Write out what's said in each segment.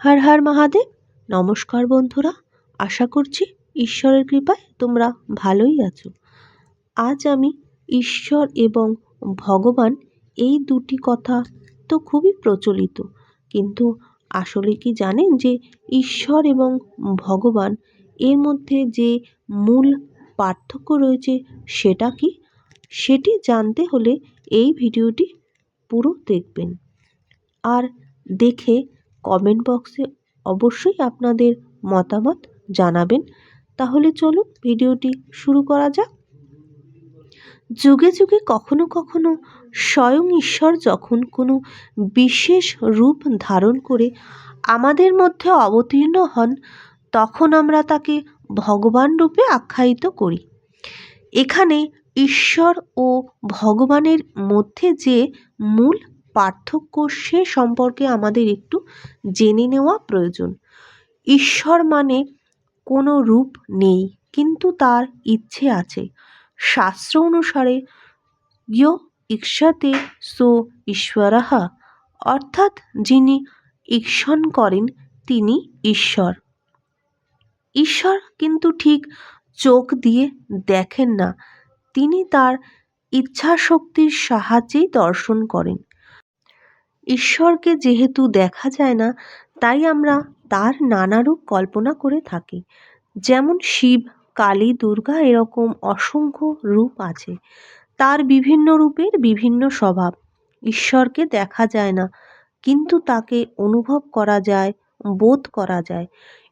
হর হর মহাদেব। নমস্কার বন্ধুরা, আশা করছি ঈশ্বরের কৃপায় তোমরা ভালোই আছো। আজ আমি ঈশ্বর এবং ভগবান এই দুটি কথা তো খুবই প্রচলিত, কিন্তু আসলে কি জানেন যে ঈশ্বর এবং ভগবান এর মধ্যে যে মূল পার্থক্য রয়েছে সেটা কি? সেটি জানতে হলে এই ভিডিওটি পুরো দেখবেন। আর দেখে কমেন্ট বক্সে অবশ্যই আপনাদের মতামত জানাবেন। তাহলে চলুন ভিডিওটি শুরু করা যাক। যুগে যুগে কখনো কখনো স্বয়ং ঈশ্বর যখন কোনো বিশেষ রূপ ধারণ করে আমাদের মধ্যে অবতীর্ণ হন, তখন আমরা তাকে ভগবান রূপে আখ্যায়িত করি। এখানে ঈশ্বর ও ভগবানের মধ্যে যে মূল পার্থক্য সে সম্পর্কে আমাদের একটু জেনে নেওয়া প্রয়োজন। ঈশ্বর মানে কোনো রূপ নেই, কিন্তু তার ইচ্ছে আছে। শাস্ত্র অনুসারে ইয় ইচ্ছাতে সো ঈশ্বরাহা, অর্থাৎ যিনি ঈক্ষণ করেন, তিনি ঈশ্বর। ঈশ্বর কিন্তু ঠিক চোখ দিয়ে দেখেন না, তিনি তার ইচ্ছাশক্তির সাহায্যেই দর্শন করেন। ঈশ্বরকে যেহেতু দেখা যায় না, তাই আমরা তার নানা রূপ কল্পনা করে থাকি। যেমন শিব, কালী, দুর্গা এরকম অসংখ্য রূপ আছে। তার বিভিন্ন রূপের বিভিন্ন স্বভাব। ঈশ্বরকে দেখা যায় না, কিন্তু তাকে অনুভব করা যায়, বোধ করা যায়।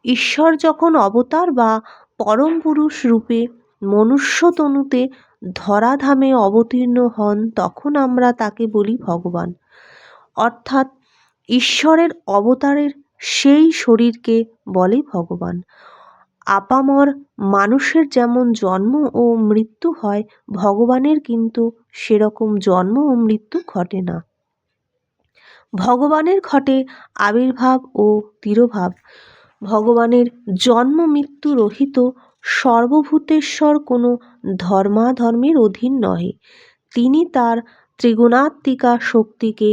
ঈশ্বর যখন অবতার বা পরম পুরুষ রূপে মনুষ্য তনুতে ধরাধামে অবতীর্ণ হন, তখন আমরা তাকে বলি ভগবান। অর্থাৎ ঈশ্বরের অবতারের সেই শরীরকে বলে ভগবান। আপামর মানুষের যেমন জন্ম ও মৃত্যু হয়, ভগবানের কিন্তু সেরকম জন্ম ও মৃত্যু ঘটে না। ভগবানের ঘটে আবির্ভাব ও তিরোভাব। ভগবানের জন্ম মৃত্যু রহিত সর্বভূতেশ্বর কোনো ধর্মাধর্মের অধীন নহে। তিনি তার ত্রিগুণাত্মিকা শক্তিকে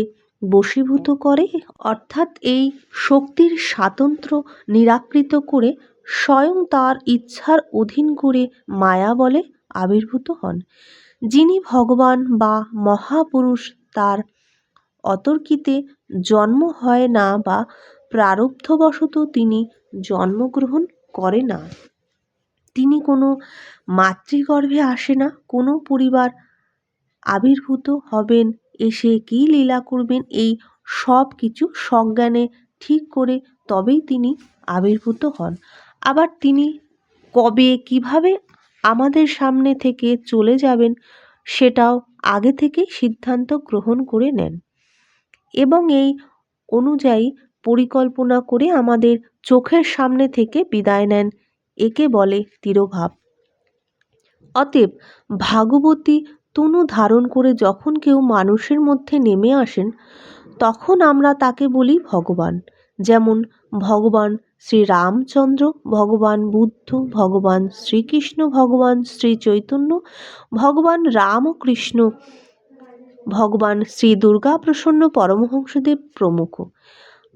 বশীভূত করে, অর্থাৎ এই শক্তির স্বাতন্ত্র নিরাকৃত করে স্বয়ং তার ইচ্ছার অধীন করে মায়া বলে আবির্ভূত হন। যিনি ভগবান বা মহাপুরুষ, তার অতর্কিতে জন্ম হয় না বা প্রারব্ধবশত তিনি জন্মগ্রহণ করে না। তিনি কোনো মাতৃগর্ভে আসে না, কোনো পরিবার আবির্ভূত হবেন এসে কী লীলা করবেন এই সব কিছু সজ্ঞানে ঠিক করে তবেই তিনি আবির্ভূত হন। আবার তিনি কবে, কীভাবে আমাদের সামনে থেকে চলে যাবেন সেটাও আগে থেকেই সিদ্ধান্ত গ্রহণ করে নেন এবং এই অনুযায়ী পরিকল্পনা করে আমাদের চোখের সামনে থেকে বিদায় নেন, একে বলে তিরোভাব। অতএব ভাগবতী তনু ধারণ করে যখন কেউ মানুষের মধ্যে নেমে আসেন, তখন আমরা তাকে বলি ভগবান। যেমন, ভগবান শ্রী রামচন্দ্র ভগবান বুদ্ধ, ভগবান শ্রীকৃষ্ণ, ভগবান শ্রী চৈতন্য ভগবান রাম ও কৃষ্ণ ভগবান শ্রী দুর্গা প্রসন্ন পরমহংসদেব প্রমুখ।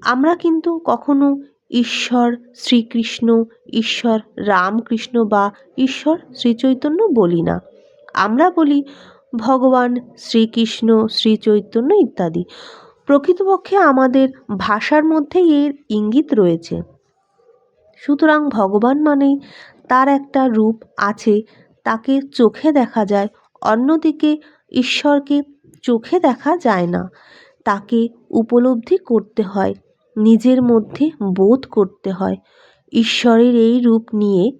আমরা কিন্তু কখনো ঈশ্বর শ্রীকৃষ্ণ, ঈশ্বর রামকৃষ্ণ বা ঈশ্বর শ্রীচৈতন্য বলি না। আমরা বলি ভগবান, শ্রীকৃষ্ণ, শ্রীচৈতন্য ইত্যাদি। প্রকৃতপক্ষে আমাদের ভাষার মধ্যেই এর ইঙ্গিত রয়েছে। সুতরাং ভগবান মানেই তার একটা রূপ আছে, তাকে চোখে দেখা যায়, অন্যদিকে ঈশ্বরকে চোখে দেখা যায় না। তাকে উপলব্ধি করতে হয়, নিজের মধ্যে বোধ করতে হয়। ঈশ্বরের এই রূপ নিয়ে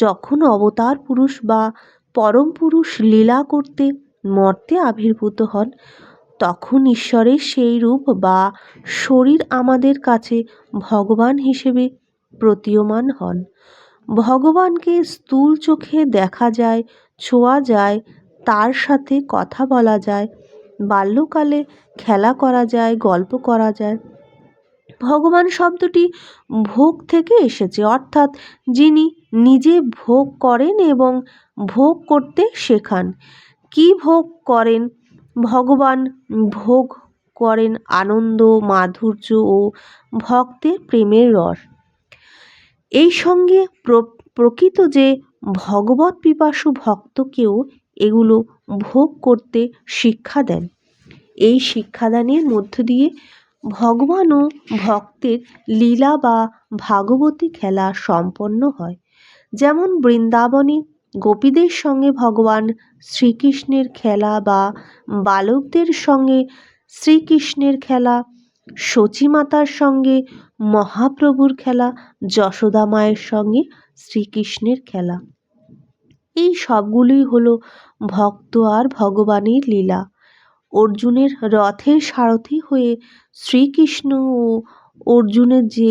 যখন অবতার পুরুষ বা পরম পুরুষ লীলা করতে মর্তে আবির্ভূত হন, তখন ঈশ্বরের সেই রূপ বা শরীর আমাদের কাছে ভগবান হিসেবে প্রতীয়মান হন। ভগবানকে স্থূল চোখে দেখা যায়, ছোঁয়া যায়, তার সাথে কথা বলা যায়, বাল্যকালে খেলা করা যায়, গল্প করা যায়। ভগবান শব্দটি ভোগ থেকে এসেছে, অর্থাৎ যিনি নিজে ভোগ করেন এবং ভোগ করতে শেখান। কি ভোগ করেন? ভগবান ভোগ করেন আনন্দ, মাধুর্য ও ভক্তের প্রেমের রস। এই সঙ্গে প্রকৃত যে ভগবত পিপাসু ভক্তকেও এগুলো ভোগ করতে শিক্ষা দেন। এই শিক্ষাদানের মধ্য দিয়ে ভগবান ও ভক্তের লীলা বা ভাগবতী খেলা সম্পন্ন হয়। যেমন বৃন্দাবনে গোপীদের সঙ্গে ভগবান শ্রীকৃষ্ণের খেলা বা বালকদের সঙ্গে শ্রীকৃষ্ণের খেলা সচিমাতার সঙ্গে মহাপ্রভুর খেলা, যশোদা মায়ের সঙ্গে শ্রীকৃষ্ণের খেলা। এই সবগুলোই হলো ভক্ত আর ভগবানের লীলা। অর্জুনের রথের সারথি হয়ে শ্রীকৃষ্ণ ও অর্জুনের যে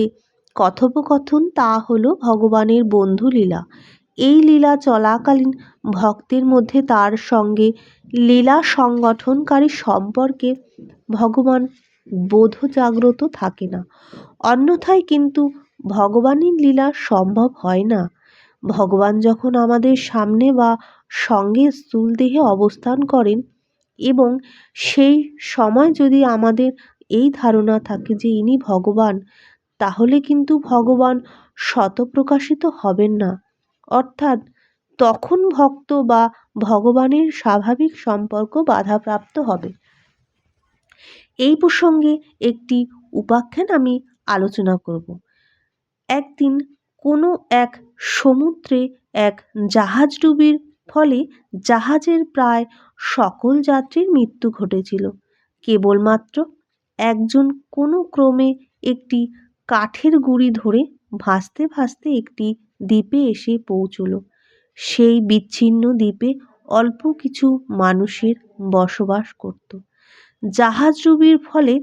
কথোপকথন তা হল ভগবানের বন্ধু লীলা। এই লীলা চলাকালীন ভক্তের মধ্যে তার সঙ্গে লীলা সংগঠনকারী সম্পর্কে ভগবান বোধ জাগ্রত থাকে না। অন্যথায় কিন্তু ভগবানের লীলা সম্ভব হয় না। ভগবান যখন আমাদের সামনে বা সঙ্গে স্থূল দেহে অবস্থান করেন এবং সেই সময় যদি আমাদের এই ধারণা থাকে যে ইনি ভগবান তাহলে কিন্তু ভগবান শতপ্রকাশিত হবেন না। অর্থাৎ তখন ভক্ত বা ভগবানের স্বাভাবিক সম্পর্ক বাধাপ্রাপ্ত হবে। এই প্রসঙ্গে একটি উপাখ্যান আমি আলোচনা করব। একদিন কোনো এক সমুদ্রে এক জাহাজডুবির ফলে জাহাজের প্রায় সকল যাত্রীর মৃত্যু ঘটেছিল। কেবলমাত্র একজন কোনো ক্রমে একটি কাঠের গুঁড়ি ধরে ভাসতে ভাসতে একটি দ্বীপে এসে পৌঁছল। সেই বিচ্ছিন্ন দ্বীপে অল্প কিছু মানুষের বসবাস করত। জাহাজডুবির ফলে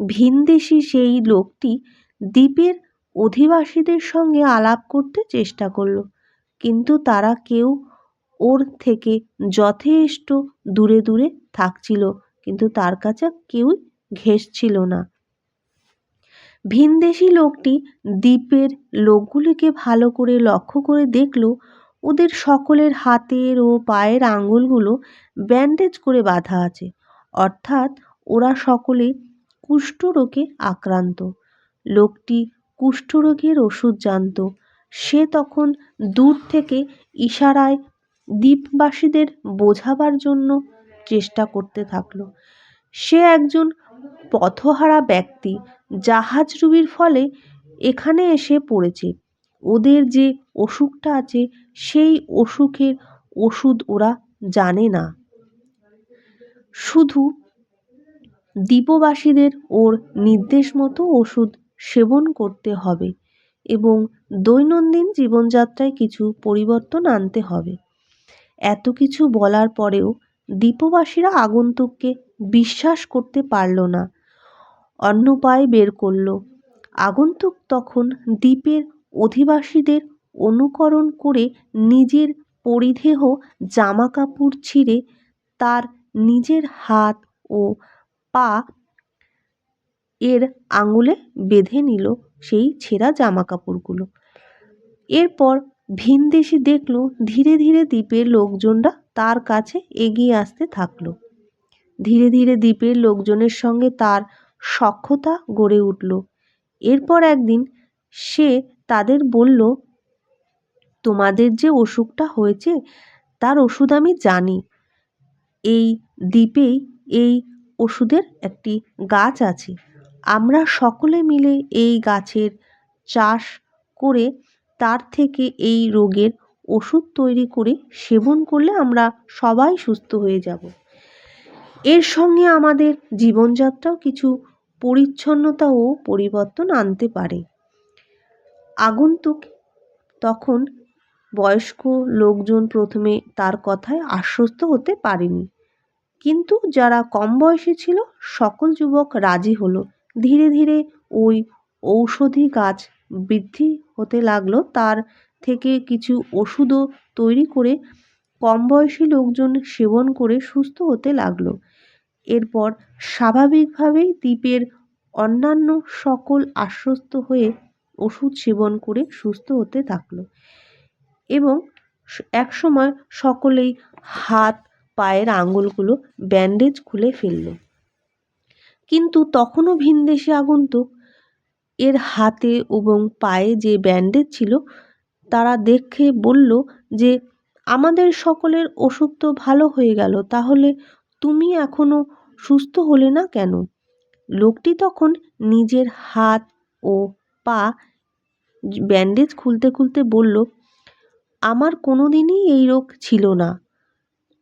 ভিনদেশি সেই লোকটি দ্বীপের অধিবাসীদের সঙ্গে আলাপ করতে চেষ্টা করল, কিন্তু তারা কেউ ওর থেকে যথেষ্ট দূরে দূরে থাকছিল, কিন্তু তার কাছে কেউই ঘেঁষছিল না। ভিনদেশি লোকটি দ্বীপের লোকগুলিকে ভালো করে লক্ষ্য করে দেখল, ওদের সকলের হাতের ও পায়ের আঙুলগুলো ব্যান্ডেজ করে বাঁধা আছে। অর্থাৎ ওরা সকলে কুষ্ঠরোগে আক্রান্ত। লোকটি কুষ্ঠরোগের ওষুধ জানত। সে তখন দূর থেকে ইশারায় দ্বীপবাসীদের বোঝাবার জন্য চেষ্টা করতে থাকল। সে একজন পথহারা ব্যক্তি জাহাজডুবির ফলে এখানে এসে পড়েছে। ওদের যে অসুখটা আছে, সেই অসুখের ওষুধ ওরা জানে না। শুধু দ্বীপবাসীদের ওর নির্দেশ মতো ওষুধ সেবন করতে হবে এবং দৈনন্দিন জীবনযাত্রায় কিছু পরিবর্তন আনতে হবে। এত কিছু বলার পরেও দ্বীপবাসীরা আগন্তুককে বিশ্বাস করতে পারল না। অন্য উপায় বের করল। আগন্তুক তখন দ্বীপের অধিবাসীদের অনুকরণ করে নিজের পরিধেহ জামা কাপড় ছিঁড়ে তার নিজের হাত ও পা এর আঙুলে বেঁধে নিল সেই ছেঁড়া জামা কাপড়গুলো এরপর ভিনদেশি দেখল ধীরে ধীরে দ্বীপের লোকজনরা তার কাছে এগিয়ে আসতে থাকল। ধীরে ধীরে দ্বীপের লোকজনের সঙ্গে তার সখ্যতা গড়ে উঠল। এরপর একদিন সে তাদের বলল, তোমাদের যে অসুখটা হয়েছে, তার ওষুধ আমি জানি। এই দ্বীপেই এই ওষুধের একটি গাছ আছে। আমরা সকলে মিলে এই গাছের চাষ করে তার থেকে এই রোগের ওষুধ তৈরি করে সেবন করলে আমরা সবাই সুস্থ হয়ে যাব। এর সঙ্গে আমাদের জীবনযাত্রাও কিছু পরিচ্ছন্নতা ও পরিবর্তন আনতে পারে। আগন্তুক তখন বয়স্ক লোকজন প্রথমে তার কথায় আশ্বস্ত হতে পারেনি। কিন্তু যারা কম বয়সী ছিল, সকল যুবক রাজি হলো। ধীরে ধীরে ওই ঔষধি গাছ বৃদ্ধি হতে লাগল। তার থেকে কিছু ওষুধও তৈরি করে কম বয়সী লোকজন সেবন করে সুস্থ হতে লাগল। এরপর স্বাভাবিকভাবেই দ্বীপের অন্যান্য সকল আশ্বস্ত হয়ে ওষুধ সেবন করে সুস্থ হতে থাকল এবং একসময় সকলেই হাত, পায়ের আঙুলগুলো ব্যান্ডেজ খুলে ফেলল। কিন্তু তখনও ভিনদেশি আগন্তুক এর হাতে এবং পায়ে যে ব্যান্ডেজ ছিল, তারা দেখে বলল যে, আমাদের সকলের অসুখ তো ভালো হয়ে গেল, তাহলে তুমি এখনও সুস্থ হলে না কেন? লোকটি তখন নিজের হাত ও পা ব্যান্ডেজ খুলতে খুলতে বলল, আমার কোনো দিনই এই রোগ ছিল না।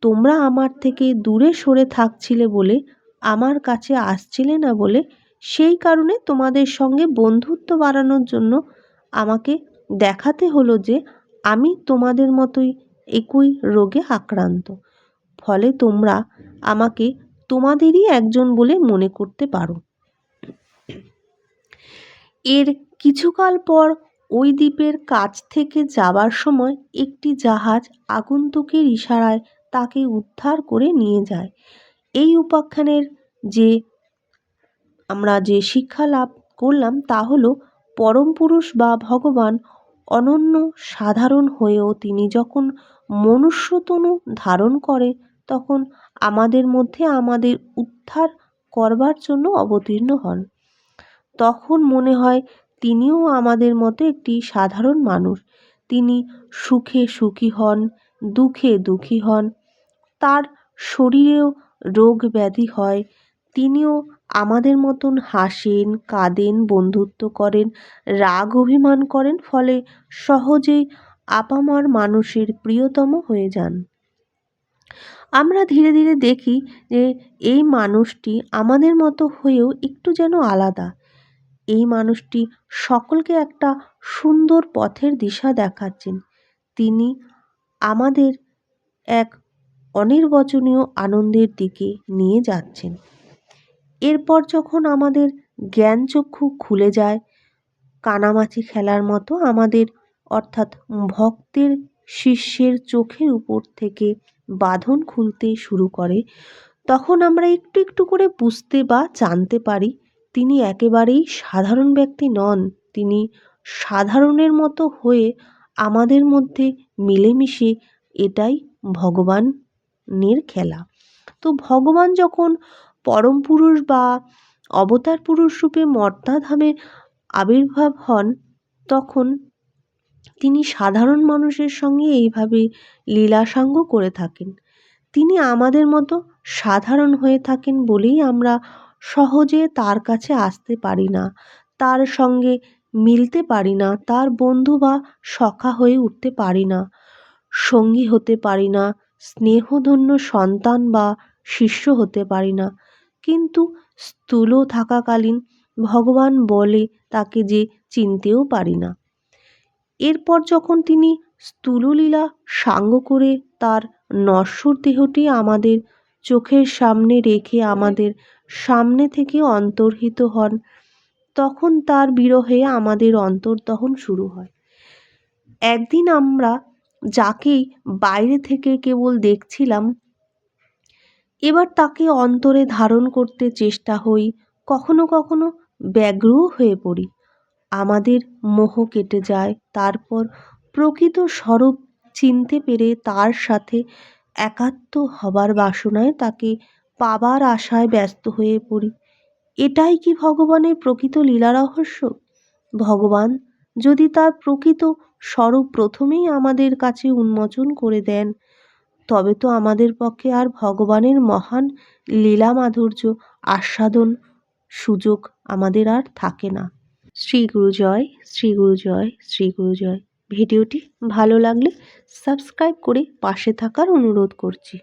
তোমরা আমার থেকে দূরে সরে থাকছিলে বলে, আমার কাছে আসছিলে না বলে, সেই কারণে তোমাদের সঙ্গে বন্ধুত্ব বাড়ানোর জন্য আমাকে দেখাতে হলো যে, আমি তোমাদের মতোই একই রোগে আক্রান্ত। ফলে তোমরা আমাকে তোমাদেরই একজন বলে মনে করতে পারো। এর কিছুকাল পর ওই দ্বীপের কাছ থেকে যাবার সময় একটি জাহাজ আগন্তুকের ইশারায় তাকে উদ্ধার করে নিয়ে যায়। এই উপাখ্যানের যে আমরা যে শিক্ষা লাভ করলাম তা হলো পরম পুরুষ বা ভগবান অনন্য সাধারণ হয়েও তিনি যখন মনুষ্যতনু ধারণ করে তখন আমাদের মধ্যে আমাদের উদ্ধার করবার জন্য অবতীর্ণ হন। তখন মনে হয় তিনিও আমাদের মতো একটি সাধারণ মানুষ। তিনি সুখে সুখী হন, দুঃখে দুঃখী হন। তার শরীরেও রোগ ব্যাধি হয়। তিনিও আমাদের মতন হাসেন, কাঁদেন, বন্ধুত্ব করেন, রাগ অভিমান করেন, ফলে সহজেই আপামার মানুষের প্রিয়তম হয়ে যান। আমরা ধীরে ধীরে দেখি যে এই মানুষটি আমাদের মতো হয়েও একটু যেন আলাদা। এই মানুষটি সকলকে একটা সুন্দর পথের দিশা দেখাচ্ছেন। তিনি আমাদের এক অনির্বচনীয় আনন্দের দিকে নিয়ে যাচ্ছেন। এরপর যখন আমাদের জ্ঞানচক্ষু খুলে যায়, কানামাছি খেলার মতো আমাদের অর্থাৎ ভক্তের শিষ্যের চোখের উপর থেকে বাঁধন খুলতে শুরু করে। তখন আমরা একটু একটু করে বুঝতে বা জানতে পারি, তিনি একেবারেই সাধারণ ব্যক্তি নন। তিনি সাধারণের মতো হয়ে আমাদের মধ্যে মিলেমিশে এটাই ভগবানের খেলা। তো ভগবান যখন পরম পুরুষ বা অবতার পুরুষ রূপে মর্তাধামে আবির্ভাব হন, তখন তিনি সাধারণ মানুষের সঙ্গে এইভাবে লীলাসাঙ্গ করে থাকেন। তিনি আমাদের মতো সাধারণ হয়ে থাকেন বলেই আমরা সহজে তার কাছে আসতে পারি না, তার সঙ্গে মিলতে পারি না, তার বন্ধু বা সখা হয়ে উঠতে পারি না, সঙ্গী হতে পারি না, স্নেহধন্য সন্তান বা শিষ্য হতে পারি না। কিন্তু স্থূল থাকাকালীন ভগবান বলে তাকে যে চিনতেও পারি না। এরপর যখন তিনি স্থূললীলা সাঙ্গ করে তার নশ্বর দেহটি আমাদের চোখের সামনে রেখে আমাদের সামনে থেকে অন্তর্হিত হন, তখন তার বিরহে আমাদের অন্তর্দহন শুরু হয়। একদিন আমরা যাকেই বাইরে থেকে কেবল দেখছিলাম, এবার তাকে অন্তরে ধারণ করতে চেষ্টা হই, কখনো কখনো ব্যগ্রও হয়ে পড়ি। আমাদের মোহ কেটে যায়। তারপর প্রকৃত স্বরূপ চিনতে পেরে তার সাথে একাত্ম হবার বাসনায় তাকে পাবার আশায় ব্যস্ত হয়ে পড়ি। এটাই কি ভগবানের প্রকৃত লীলা রহস্য? ভগবান যদি তার প্রকৃত স্বরূপ প্রথমেই আমাদের কাছে উন্মোচন করে দেন, তবে তো আমাদের পক্ষে আর ভগবানের মহান লীলা মাধুর্য আস্বাদন সুযোগ আমাদের আর থাকে না। শ্রী গুরু জয়, শ্রী গুরু জয়, শ্রী গুরু জয়। ভিডিওটি ভালো লাগলে সাবস্ক্রাইব করে পাশে থাকার অনুরোধ করছি।